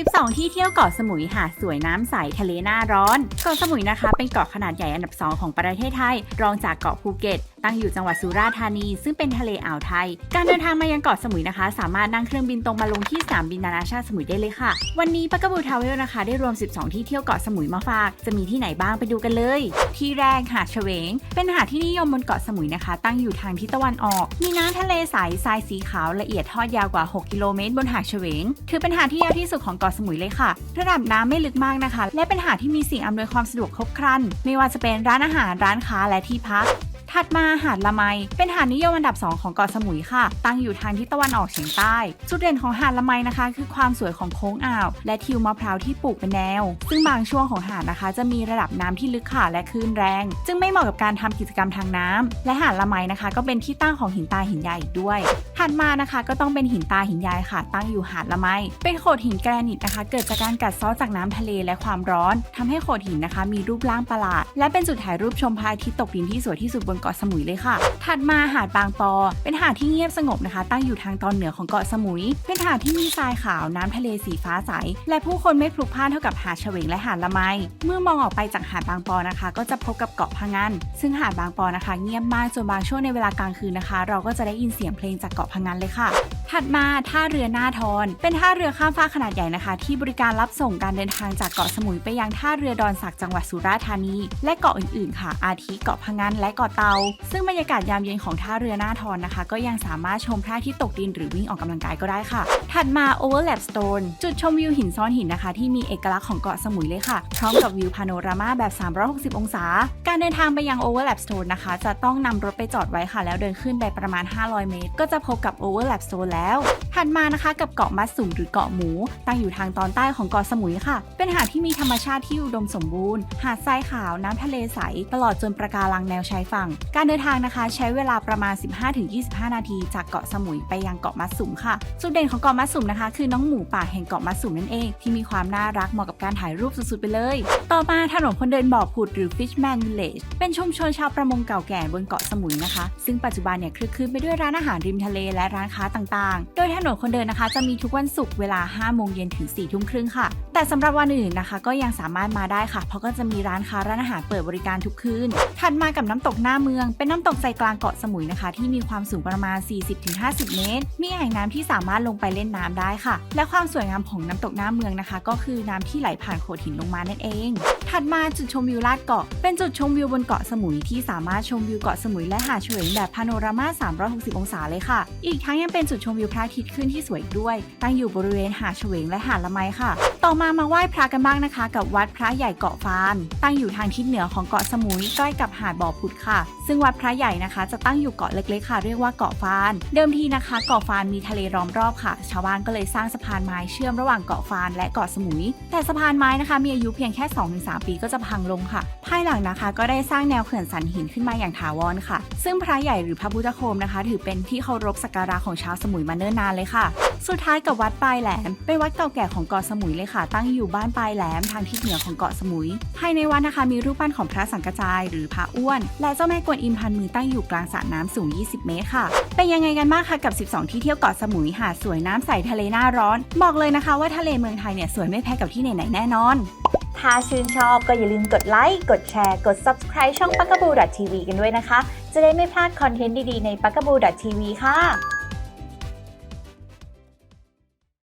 12 ที่เที่ยวเกาะสมุยหาดสวยน้ำใสทะเลหน้าร้อน เกาะสมุยนะคะ เป็นเกาะขนาดใหญ่อันดับ 2 ของประเทศไทย รองจากเกาะภูเก็ต ตั้งอยู่จังหวัดสุราษฎร์ธานี ซึ่งเป็นทะเลอ่าวไทย การเดินทางมายังเกาะสมุยนะคะ สามารถนั่งเครื่องบินตรงมาลงที่สนามบินนานาชาติสมุยได้เลยค่ะ วันนี้ปักกบูทาวเวลนะคะ ได้รวม 12 ที่เที่ยวเกาะสมุยมาฝาก จะมีที่ไหนบ้างไปดูกันเลย ที่แรกหาดเฉวง เป็นหาดที่นิยมบนเกาะสมุยนะคะ ตั้งอยู่ทางทิศตะวันออก มีน้ำทะเลใสทรายสีขาวละเอียดทอดยาวกว่า 6 กิโลเมตร บนหาดเฉวง ถือเป็นหาดที่ยาวที่สุดของเกาะสมุยเลยค่ะ ระดับน้ำไม่ลึกมากนะคะ และเป็นหาดที่มีสิ่งอำนวยความสะดวกครบครัน ไม่ว่าจะเป็นร้านอาหารร้านค้าและที่พัก ถัดมาหาดละไม เป็นหาดนิยมอันดับ 2 ของเกาะสมุยค่ะ ตั้งอยู่ทางทิศตะวันออกเฉียงใต้ จุดเด่นของหาดละไมนะคะ คือความสวยของโค้งอ่าว และทิวมะพร้าวที่ปลูกเป็นแนว ซึ่งบางช่วงของหาดนะคะ จะมีระดับน้ำที่ลึกค่ะและคลื่นแรง จึงไม่เหมาะกับการทำกิจกรรมทางน้ำและหาดละไมนะคะ ก็เป็นที่ตั้งของหินตาหินยายอีกด้วย ถัดมานะคะก็ต้องเป็นหินตาหินยายค่ะ ตั้งอยู่หาดละไม เป็นโขดหินแกรนิตนะคะ เกิดจากการกัดเซาะจากน้ำทะเลและความร้อนทำให้โขดหินนะคะ มีรูปร่างประหลาด และเป็นจุดถ่ายรูปชมพระอาทิตย์ตกดินที่สวยที่สุดบนเกาะสมุยเลยค่ะ ถัดมาหาดบางปอ เป็นหาดที่เงียบสงบนะคะ ตั้งอยู่ทางตอนเหนือของเกาะสมุย เป็นหาดที่มีทรายขาวน้ำทะเลสีฟ้าใส และผู้คนไม่พลุกพล่านเท่ากับหาดเฉวงและหาดละไม เมื่อมองออกไปจากหาดบางปอนะคะ ก็จะพบกับเกาะพะงัน ซึ่งหาดบางปอนะคะ เงียบมากจนบางช่วงในเวลากลางคืนนะคะ เราก็จะได้ยินเสียงเพลงจากเกาะพะงันเลยค่ะ ถัดมาท่าเรือหน้าทอน เป็นท่าเรือข้ามฟากขนาดใหญ่นะคะ ที่บริการรับส่งการเดินทางจากเกาะสมุยไปยังท่าเรือดอนสักจังหวัดสุราษฎร์ธานี และเกาะอื่นๆ ค่ะ อาทิเกาะพะงันและเกาะเตา ซึ่งบรรยากาศยามเย็นของท่าเรือหน้าทอนนะคะ ก็ยังสามารถชมพระอาทิตย์ตกดินหรือวิ่งออกกำลังกายก็ได้ค่ะ ถัดมา Overlap Stone จุดชมวิวหินซ้อนหินนะคะ ที่มีเอกลักษณ์ของเกาะสมุยเลยค่ะ พร้อมกับวิวพาโนรามาแบบ 360 องศา การเดินทางไปยัง Overlap Stone นะคะ จะต้องนำรถไปจอดไว้ค่ะ แล้วเดินขึ้นไปประมาณ 500 เมตร ก็จะพบกับ Overlap Stone แล้วถัดมานะคะกับเกาะมัดสุมหรือเกาะหมู ตั้งอยู่ทางตอนใต้ของเกาะสมุยค่ะ เป็นหาดที่มีธรรมชาติที่อุดมสมบูรณ์ หาดทรายขาวน้ำทะเลใส ตลอดจนประการังแนวชายฝั่ง การเดินทางนะคะ ใช้เวลาประมาณ 15-25 นาที จากเกาะสมุยไปยังเกาะมัดสุมค่ะ จุดเด่นของเกาะมัดสุมนะคะ คือน้องหมูป่าแห่งเกาะมัดสุมนั่นเอง ที่มีความน่ารักเหมาะกับการถ่ายรูปสุดๆไปเลย ต่อมาถนนคนเดินบ่อผุดหรือ Fishman Village เป็นชุมชนชาวประมงเก่าแก่บนเกาะสมุยนะคะ ซึ่งปัจจุบันเนี่ยคลึกคลืนไปด้วยร้านอาหารริมทะเลและร้านค้าต่างๆโดยถนนคนเดินนะคะ จะมีทุกวันศุกร์เวลา 5 โมงเย็นถึง 4 ทุ่มครึ่งค่ะ แต่สำหรับวันอื่นนะคะ ก็ยังสามารถมาได้ค่ะ เพราะก็จะมีร้านค้าร้านอาหารเปิดบริการทุกคืน ถัดมากับน้ำตกหน้าเมือง เป็นน้ำตกใจกลางเกาะสมุยนะคะ ที่มีความสูงประมาณ 40-50 เมตร มีแอ่งน้ำที่สามารถลงไปเล่นน้ำได้ค่ะ และความสวยงามของน้ำตกหน้าเมืองนะคะ ก็คือน้ำที่ไหลผ่านโขดหินลงมานั่นเอง ถัดมาจุดชมวิวลาดเกาะ เป็นจุดชมวิวบนเกาะสมุยที่สามารถชมวิวเกาะสมุยและหาดเฉวงแบบพาโนรามา 360 องศาเลยค่ะ อีกทั้งยังเป็นจุดชมวิวพระอาทิตย์ขึ้นที่สวยด้วย ตั้งอยู่บริเวณหาดเฉวงและหาดละไมค่ะ ต่อมามาไหว้พระกันบ้างนะคะ กับวัดพระใหญ่เกาะฟาน ตั้งอยู่ทางทิศเหนือของเกาะสมุยใกล้กับหาดบ่อพุดค่ะ ซึ่งวัดพระใหญ่นะคะ จะตั้งอยู่เกาะเล็กๆค่ะ เรียกว่าเกาะฟาน เดิมทีนะคะ เกาะฟานมีทะเลล้อมรอบค่ะ ชาวบ้านก็เลยสร้างสะพานไม้เชื่อมระหว่างเกาะฟานและเกาะสมุย แต่สะพานไม้นะคะ มีอายุเพียงแค่ 2-3 ปีก็จะพังลงค่ะ ภายหลังนะคะ ก็ได้สร้างแนวเขื่อนสันหินขึ้นมาอย่างถาวรค่ะ ซึ่งพระใหญ่หรือพระพุทธโคมนะคะ ถือเป็นที่เคารพสักการะของชาวสมุยมาเนิ่นนานเลยค่ะ สุดท้ายกับวัดปลายแหลม เป็นวัดเก่าแก่ของเกาะสมุยเลยค่ะ ตั้งอยู่บ้านปลายแหลมทางทิศเหนือของเกาะสมุย ภายในวัดนะคะมีรูปปั้นของพระสังกจายหรือพระอ้วน และเจ้าแม่กวนอิมพันมือตั้งอยู่กลางสระน้ำสูง 20 เมตรค่ะ เป็นยังไงกันบ้างคะกับ 12 ที่เที่ยวเกาะสมุยหาดสวยน้ำใสทะเลหน้าร้อน บอกเลยนะคะว่าทะเลเมืองไทยเนี่ยสวยไม่แพ้กับที่ไหนๆแน่นอนถ้าชื่นชอบก็อย่าลืมกดไลค์ กดแชร์ กด subscribe ช่อง p a k a b o o TV กันด้วยนะคะ จะได้ไม่พลาดคอนเทนต์ดี ๆ ใน p a k a b o o TV ค่ะ